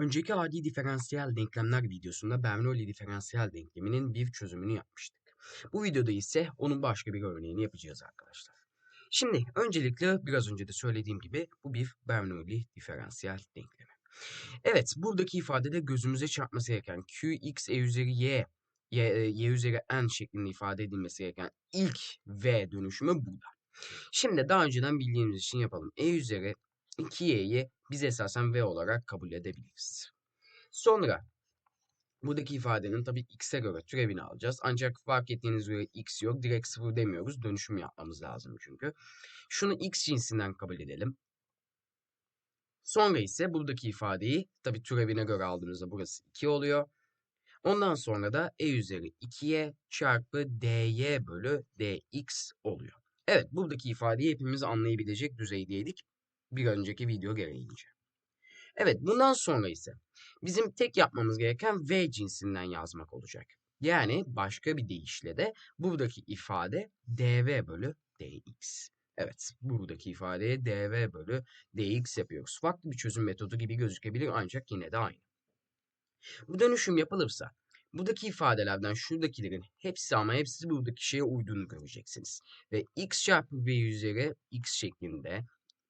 Önceki adi diferansiyel denklemler videosunda Bernoulli diferansiyel denkleminin bir çözümünü yapmıştık. Bu videoda ise onun başka bir örneğini yapacağız arkadaşlar. Şimdi öncelikle biraz önce de söylediğim gibi bu bir Bernoulli diferansiyel denklemi. Evet buradaki ifadede gözümüze çarpması gereken qx e üzeri y, y, y üzeri n şeklinde ifade edilmesi gereken ilk v dönüşümü burada. Şimdi daha önceden bildiğimiz için yapalım. e üzeri 2y'yi biz esasen v olarak kabul edebiliriz. Sonra buradaki ifadenin tabii x'e göre türevini alacağız. Ancak fark ettiğiniz üzere x yok. Direkt sıfır demiyoruz. Dönüşüm yapmamız lazım çünkü. Şunu x cinsinden kabul edelim. Sonra ise buradaki ifadeyi tabii türevine göre aldığımızda burası 2 oluyor. Ondan sonra da e üzeri 2y çarpı dy bölü dx oluyor. Evet buradaki ifadeyi hepimiz anlayabilecek düzeydeydik bir önceki video gereğince. Evet bundan sonra ise bizim tek yapmamız gereken V cinsinden yazmak olacak. Yani başka bir deyişle de buradaki ifade dv bölü dx. Evet buradaki ifadeye dv bölü dx yapıyoruz. Farklı bir çözüm metodu gibi gözükebilir ancak yine de aynı. Bu dönüşüm yapılırsa buradaki ifadelerden şuradakilerin hepsi ama hepsi buradaki şeye uyduğunu göreceksiniz. Ve x çarpı v üzeri x şeklinde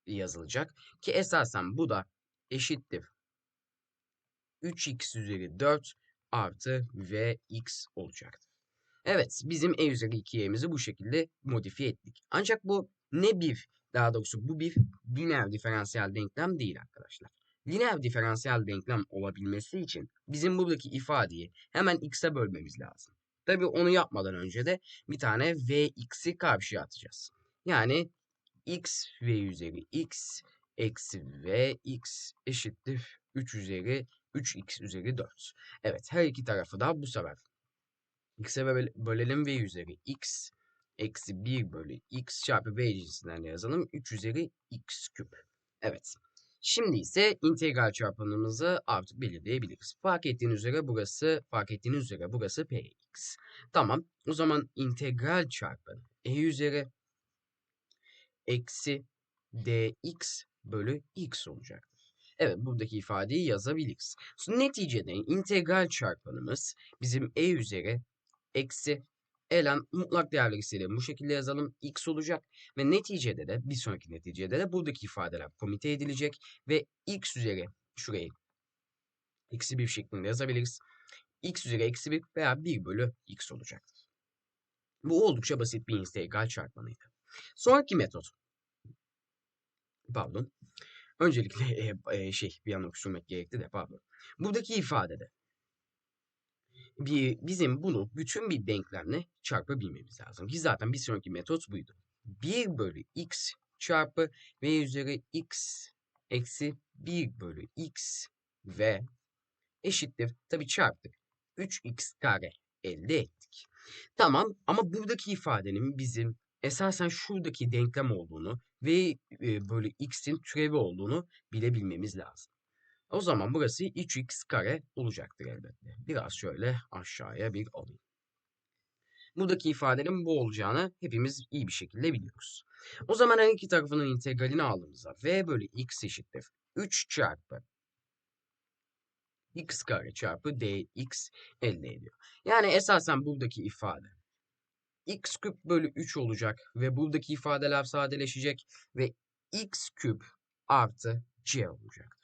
yazılacak. Ki esasen bu da eşittir. 3x üzeri 4 artı vx olacaktır. Evet bizim e üzeri 2y'mizi bu şekilde modifiye ettik. Ancak bu ne bir daha doğrusu bu bir lineer diferansiyel denklem değil arkadaşlar. Lineer diferansiyel denklem olabilmesi için bizim buradaki ifadeyi hemen x'e bölmemiz lazım. Tabi onu yapmadan önce de bir tane vx'i karşıya atacağız. Yani x v üzeri x eksi v x eşittir 3 üzeri 3x üzeri 4. Evet her iki tarafı da bu sefer x'e bölelim v üzeri x eksi 1 bölü x çarpı v cinsinden yazalım. 3 üzeri x küp. Evet. Şimdi ise integral çarpanımızı artık belirleyebiliriz. Fark ettiğiniz üzere burası, fark ettiğiniz üzere burası px. Tamam. O zaman integral çarpanı e üzeri eksi dx bölü x olacaktır. Evet buradaki ifadeyi yazabiliriz. Neticede integral çarpanımız bizim e üzeri eksi ln mutlak değerleri isteyelim. Bu şekilde yazalım. x olacak. Ve neticede de bir sonraki neticede de buradaki ifadeler komite edilecek. Ve x üzeri şurayı eksi 1 şeklinde yazabiliriz. x üzeri eksi 1 veya 1 bölü x olacaktır. Bu oldukça basit bir integral çarpanıydı. Sonraki metot pardon. Öncelikle e, e, şey bir an öksürmek gerekti de pardon. Buradaki ifadede bir, bizim bunu bütün bir denklemle çarpabilmemiz lazım. Ki zaten bir sonraki metot buydu. 1 bölü x çarpı v üzeri x eksi 1 bölü x ve eşittir. Tabi çarptık. 3x kare elde ettik. Tamam ama buradaki ifadenin bizim esasen şuradaki denklem olduğunu ve böyle x'in türevi olduğunu bilebilmemiz lazım. O zaman burası 3x kare olacaktır elbette. Biraz şöyle aşağıya bir alayım. Buradaki ifadenin bu olacağını hepimiz iyi bir şekilde biliyoruz. O zaman her iki tarafının integralini aldığımızda v bölü x eşittir 3 çarpı x kare çarpı dx elde ediyor. Yani esasen buradaki ifade x küp bölü 3 olacak ve buradaki ifadeler sadeleşecek ve x küp artı c olacak.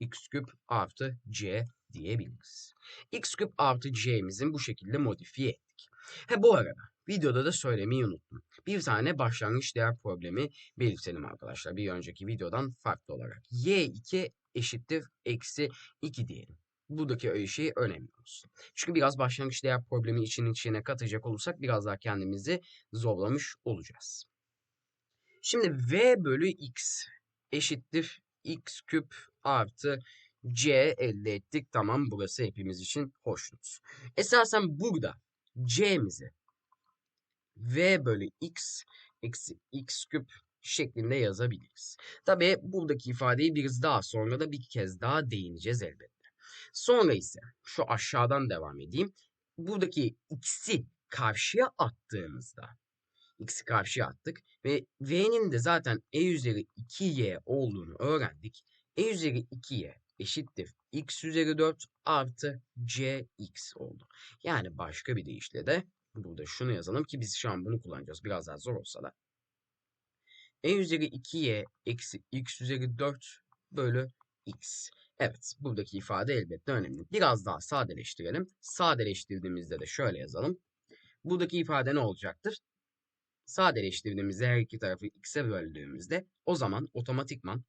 x küp artı c diyebiliriz. x küp artı c'mizin bu şekilde modifiye ettik. He bu arada videoda da söylemeyi unuttum. Bir tane başlangıç değer problemi belirtelim arkadaşlar. Bir önceki videodan farklı olarak. y2 eşittir eksi 2 diyelim buradaki şey önemli olsun. Çünkü biraz başlangıç değer problemi için içine katacak olursak biraz daha kendimizi zorlamış olacağız. Şimdi v bölü x eşittir x küp artı c elde ettik. Tamam burası hepimiz için hoşnut. Esasen burada c'mizi v bölü x eksi x küp şeklinde yazabiliriz. Tabi buradaki ifadeyi biraz daha sonra da bir kez daha değineceğiz elbette. Sonra ise şu aşağıdan devam edeyim. Buradaki x'i karşıya attığımızda x'i karşıya attık ve v'nin de zaten e üzeri 2y olduğunu öğrendik. e üzeri 2y eşittir x üzeri 4 artı cx oldu. Yani başka bir deyişle de burada şunu yazalım ki biz şu an bunu kullanacağız. Biraz daha zor olsa da. e üzeri 2y eksi x üzeri 4 bölü x. Evet, buradaki ifade elbette önemli. Biraz daha sadeleştirelim. Sadeleştirdiğimizde de şöyle yazalım. Buradaki ifade ne olacaktır? Sadeleştirdiğimizde her iki tarafı x'e böldüğümüzde o zaman otomatikman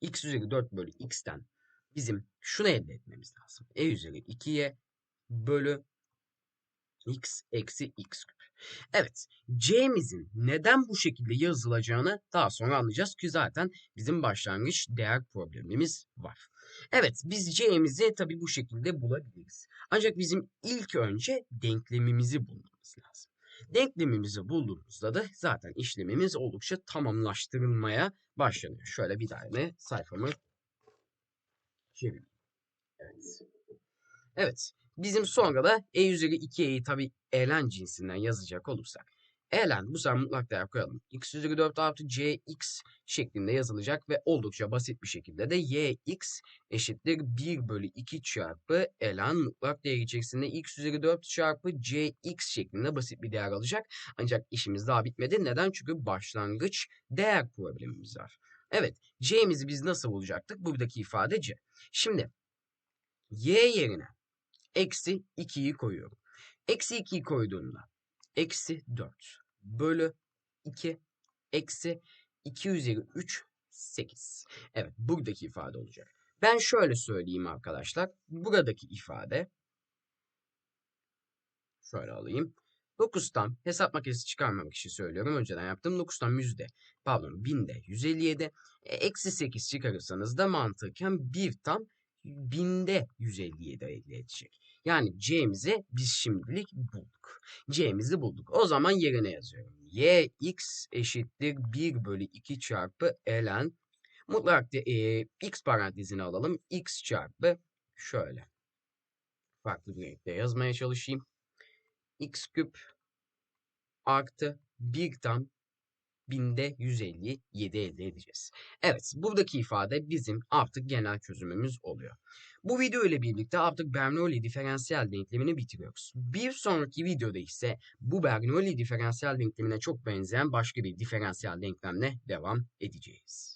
x üzeri 4 bölü x'ten bizim şunu elde etmemiz lazım. e üzeri 2y bölü x eksi x küp. Evet, c'mizin neden bu şekilde yazılacağını daha sonra anlayacağız ki zaten bizim başlangıç değer problemimiz var. Evet, biz c'mizi tabii bu şekilde bulabiliriz. Ancak bizim ilk önce denklemimizi bulmamız lazım. Denklemimizi bulduğumuzda da zaten işlemimiz oldukça tamamlaştırılmaya başlanıyor. Şöyle bir tane sayfamı çevireyim. Evet. Evet. Bizim sonra da e üzeri 2e'yi tabi ln cinsinden yazacak olursak. ln bu sefer mutlak değer koyalım. x üzeri 4 artı cx şeklinde yazılacak ve oldukça basit bir şekilde de yx eşittir 1 bölü 2 çarpı ln mutlak değer içerisinde x üzeri 4 çarpı cx şeklinde basit bir değer alacak. Ancak işimiz daha bitmedi. Neden? Çünkü başlangıç değer problemimiz var. Evet, c'mizi biz nasıl bulacaktık? Buradaki ifade c. Şimdi y yerine eksi 2'yi koyuyorum. Eksi 2'yi koyduğumda eksi 4 bölü 2 eksi 2 üzeri 3 8. Evet buradaki ifade olacak. Ben şöyle söyleyeyim arkadaşlar. Buradaki ifade şöyle alayım. 9'tan hesap makinesi çıkarmamak için söylüyorum. Önceden yaptım. 9'tan yüzde pardon binde 157. E, eksi 8 çıkarırsanız da mantıken 1 tam binde 157 elde edecek. Yani c'mizi biz şimdilik bulduk. c'mizi bulduk. O zaman yerine yazıyorum. y x eşittir 1 bölü 2 çarpı ln mutlak de, e, x parantezini alalım. x çarpı şöyle farklı bir renkte yazmaya çalışayım. x küp artı 1 tam binde 157 elde edeceğiz. Evet buradaki ifade bizim artık genel çözümümüz oluyor. Bu video ile birlikte artık Bernoulli diferansiyel denklemini bitiriyoruz. Bir sonraki videoda ise bu Bernoulli diferansiyel denklemine çok benzeyen başka bir diferansiyel denklemle devam edeceğiz.